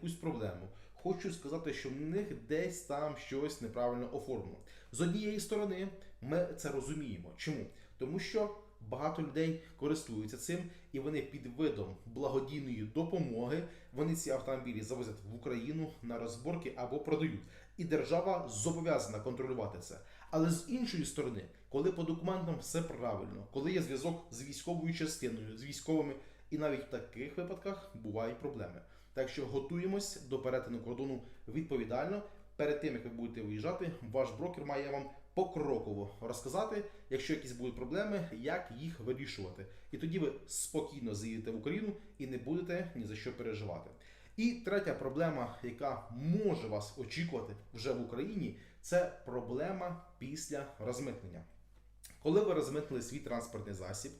якусь проблему. Хочу сказати, що в них десь там щось неправильно оформлено. З однієї сторони, ми це розуміємо. Чому? Тому що багато людей користуються цим, і вони під видом благодійної допомоги вони ці автомобілі завозять в Україну на розборки або продають. І держава зобов'язана контролювати це. Але з іншої сторони, коли по документам все правильно, коли є зв'язок з військовою частиною, з військовими, і навіть в таких випадках бувають проблеми. Так що готуємось до перетину кордону відповідально. Перед тим як ви будете виїжджати, ваш брокер має вам покроково розказати, якщо якісь будуть проблеми, як їх вирішувати. І тоді ви спокійно заїдете в Україну і не будете ні за що переживати. І третя проблема, яка може вас очікувати вже в Україні, це проблема після розмитнення. Коли ви розмитнили свій транспортний засіб,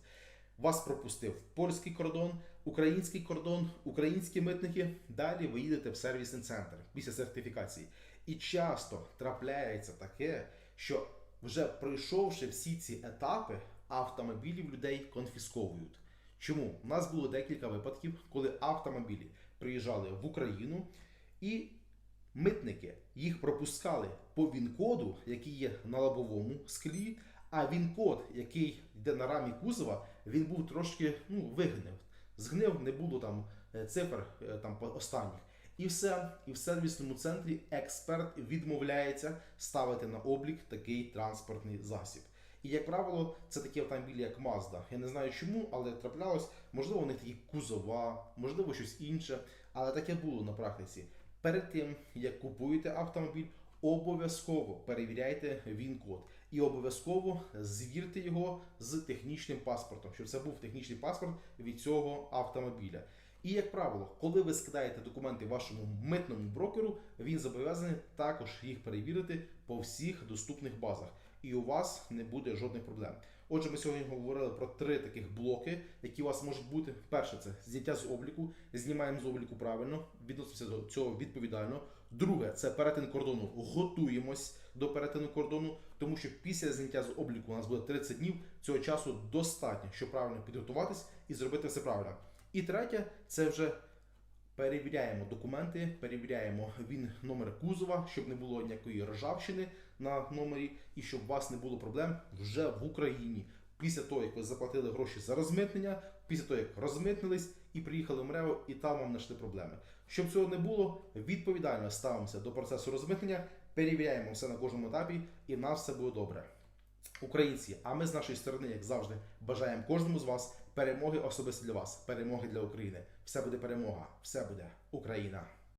вас пропустив польський кордон, український кордон, українські митники. Далі ви їдете в сервісний центр після сертифікації. І часто трапляється таке, що вже пройшовши всі ці етапи, автомобілів людей конфісковують. Чому? У нас було декілька випадків, коли автомобілі приїжджали в Україну і митники їх пропускали по він-коду, який є на лобовому склі, а він-код, який йде на рамі кузова, він був трошки ну, вигнив. Згнив, не було там е, цифр е, там останніх. І все, і в сервісному центрі експерт відмовляється ставити на облік такий транспортний засіб. І як правило, це такі автомобілі, як Mazda. Я не знаю чому, але траплялось, можливо, у них такі кузова, можливо, щось інше. Але таке було на практиці. Перед тим, як купуєте автомобіль, обов'язково перевіряйте він-код. І обов'язково звірте його з технічним паспортом, щоб це був технічний паспорт від цього автомобіля. І як правило, коли ви скидаєте документи вашому митному брокеру, він зобов'язаний також їх перевірити по всіх доступних базах, і у вас не буде жодних проблем. Отже, ми сьогодні говорили про три таких блоки, які у вас можуть бути. Перше, це зняття з обліку, знімаємо з обліку правильно, відносимося до цього відповідально. Друге, це перетин кордону. Готуємось до перетину кордону, тому що після зняття з обліку у нас буде 30 днів. Цього часу достатньо, щоб правильно підготуватись і зробити все правильно. І третє, це вже перевіряємо документи, перевіряємо він номер кузова, щоб не було ніякої ржавчини на номері, і щоб у вас не було проблем вже в Україні. Після того, як ви заплатили гроші за розмитнення, після того, як розмитнились і приїхали в МРЕО, і там вам знайшли проблеми. Щоб цього не було, відповідально ставимося до процесу розмитнення, перевіряємо все на кожному етапі, і в нас все буде добре. Українці, а ми з нашої сторони, як завжди, бажаємо кожному з вас перемоги особисто для вас, перемоги для України. Все буде перемога, все буде Україна.